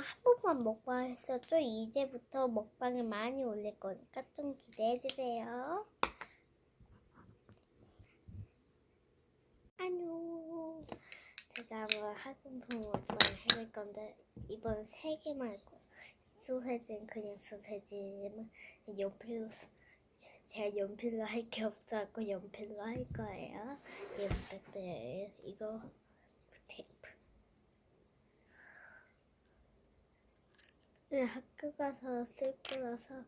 한 번만 먹방했어. 또 이제부터 먹방을 많이 올릴 거니까 좀 기대해 주세요. 안녕. 제가 한번 학원품 먹방을 해볼 건데 이번 세 개만 할 거예요. 소세지는 그냥 소세지만 연필로 써- 제가 연필로 할 게 없어갖고 연필로 할 거예요. 예 부탁드려요. 이거 네, 학교 가서 쓸 거라서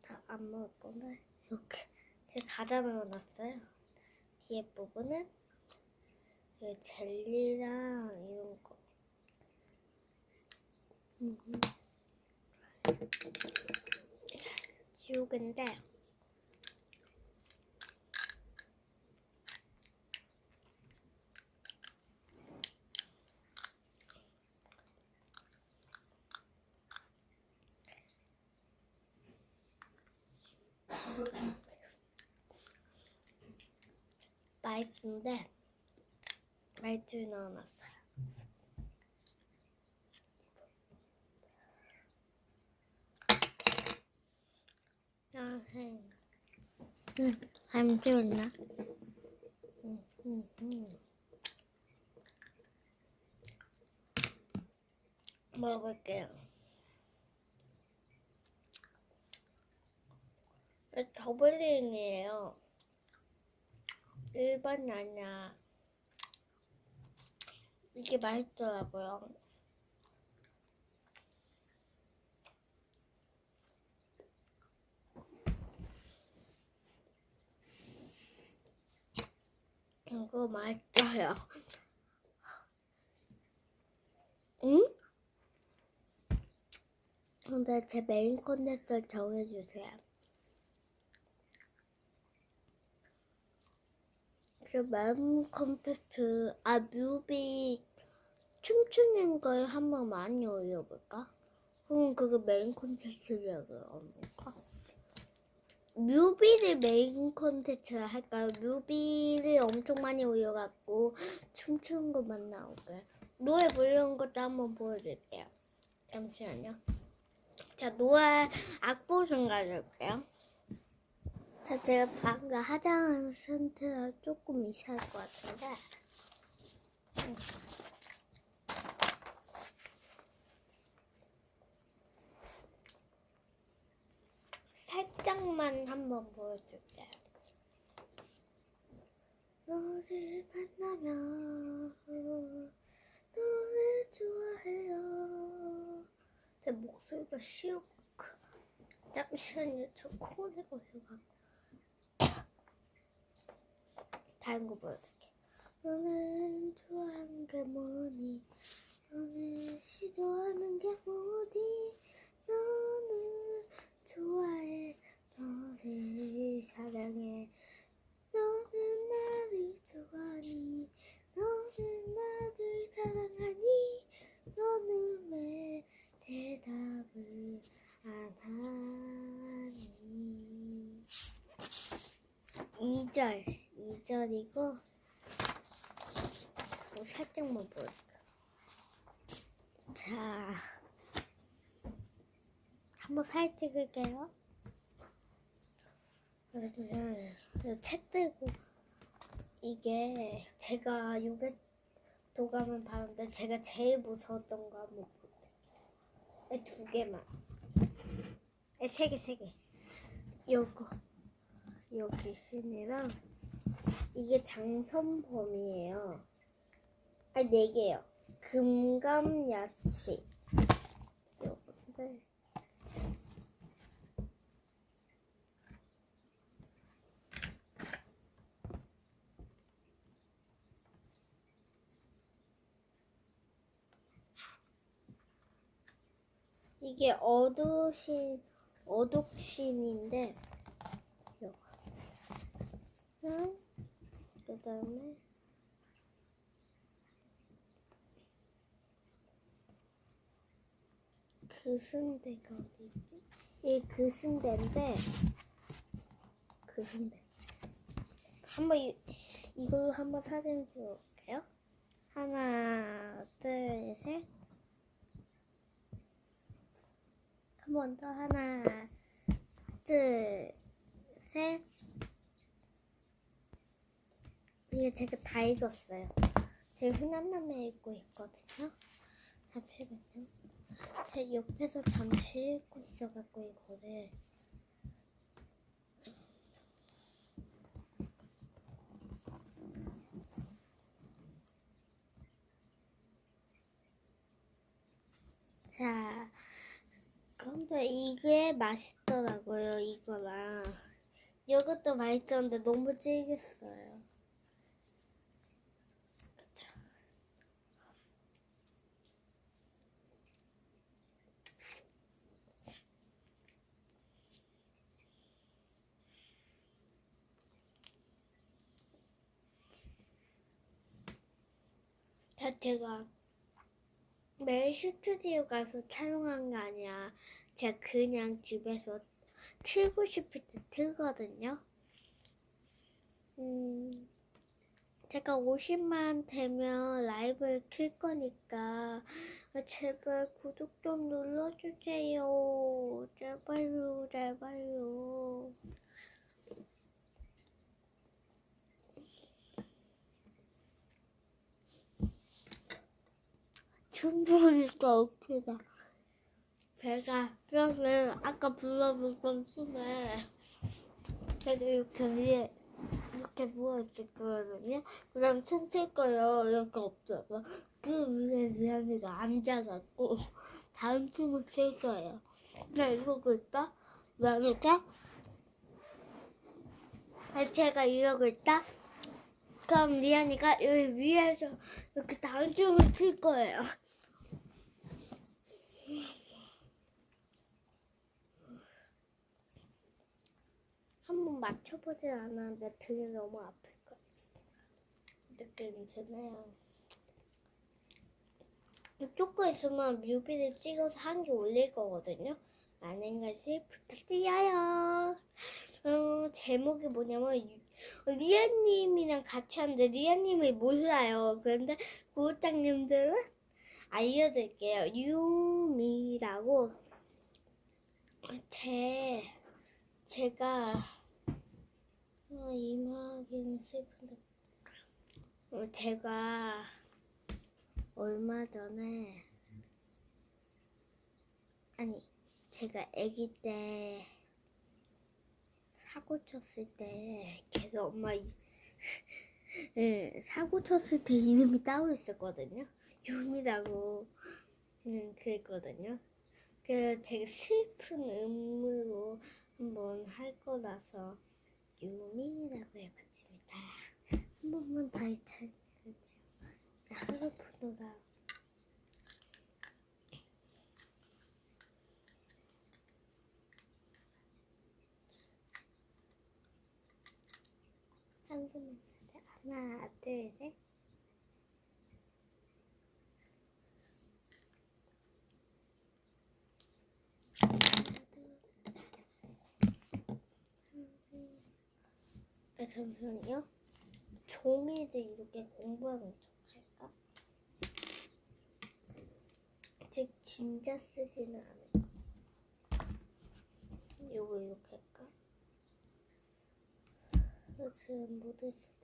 다 안 먹을 건데 이렇게 제가 가져 넣어놨어요. 뒤에 부분은 이 젤리랑 이런 거. 음. 지우개인데 말투인데 말투 넣어놨어요. 아, 응. 응, 안 좋나? 응, 응, 응. 먹어볼게요. 더블링이에요. 일반이 아니야. 이게 맛있더라고요. 이거 맛있어요. 응? 근데 제 메인 콘텐츠를 정해주세요. 그 메인 콘텐츠, 아, 뮤비 춤추는 걸 한번 많이 올려볼까? 그럼 그거 메인 콘텐츠라고 할까? 뮤비를 메인 콘텐츠를 할까요? 뮤비를 엄청 많이 올려갖고 춤추는 것만 나오게. 노래 부르는 것도 한번 보여줄게요. 잠시만요. 자, 노래 악보 좀 가져올게요. 자, 제가 방금 화장한 상태가 조금 이상할 것 같은데. 음. 살짝만 한번 보여줄게요. 너를 만나면 너를 좋아해요. 제 목소리가 시욱. 잠시만요. 저 코에 걸려가지고. 다른 거 보여줄게. 너는 좋아하는 게 뭐니? 너는 시도하는 게 뭐니? 너는 좋아해. 너를 사랑해. 너는 나를 좋아하니? 너는 나를 사랑하니? 너는 왜 대답을 안 하니? 2절, 2절이고, 살짝만 보여줄게요. 자, 한번 사진 찍을게요. 그래서 그냥 책 들고, 이게 제가 요게 도감을 봤는데 제가 제일 무서웠던 거 한번 볼게요. 두 개만. 에, 세 개, 세 개. 요거. 여기 신이랑 이게 장선범이에요. 아니 네 개요. 금감 야치. 요건데 이게 어두신 어둑신인데? 그 다음에 그순대가 어디 있지? 이 그순대인데 그순대 한번 이, 이걸로 한번 사진 찍어볼게요. 하나, 둘, 셋. 한 번 더 하나, 둘, 셋. 이게 제가 다 읽었어요. 지금 흔한남에 읽고 있거든요. 잠시만요. 제 옆에서 잠시 읽고 있어갖고 이거를. 자, 근데 이게 맛있더라고요, 이거랑. 이것도 맛있었는데 너무 질겼어요. 자, 제가 매일 스튜디오 가서 촬영한 게 아니야. 제가 그냥 집에서 틀고 싶을 때 틀거든요. 음, 제가 50만 되면 라이브를 킬 거니까 제발 구독 좀 눌러주세요. 제발요, 제발요. 춤추니까 웃기다. 제가 그러면 아까 불러본 춤에 제가 이렇게 위에 이렇게 누워있을 거거든요. 그 다음 춤출 거예요. 이렇게 없어서. 그 위에 리안이가 앉아갖고 다음 춤을 출 거예요. 나 이러고 있다. 리안이가 제가 이러고 있다. 그럼 리안이가 여기 위에서 이렇게 다음 춤을 출 거예요. 한번 맞춰보진 않았는데 등이 너무 아플 것 같아. 느낌이 드네요. 조금 있으면 뮤비를 찍어서 한 개 올릴 거거든요. 많은 것이 부탁드려요. 어, 제목이 뭐냐면 유- 리아님이랑 같이 하는데 리아님이 몰라요. 그런데 구독자님들은 알려드릴게요. 유미라고 제 제가 어, 이마하기는 슬픈데 어, 제가 얼마 전에 아니 제가 아기 때 사고 쳤을 때 계속 엄마 이, 예, 사고 쳤을 때 이름이 따로 있었거든요. 유미라고 음, 그랬거든요. 그 제가 슬픈 음으로 한번 할 거라서 유미라고 해봤습니다. 한 번만 더 해주세요. 하루프로라 한숨을 쉬자. 하나, 둘, 셋. 잠시만요. 종이도 이렇게 공부하는 척 할까? 즉, 진짜 쓰지는 않을 요거 이렇게 할까? 어, 지금 못할 수도.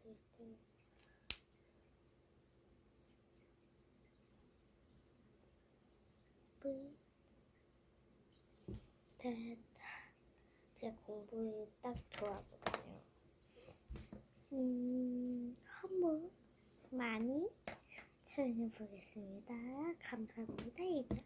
뿌이. 됐다. 제 공부에 딱 좋아하거든요. 음, 한번 많이 출연해 보겠습니다. 감사합니다. 이제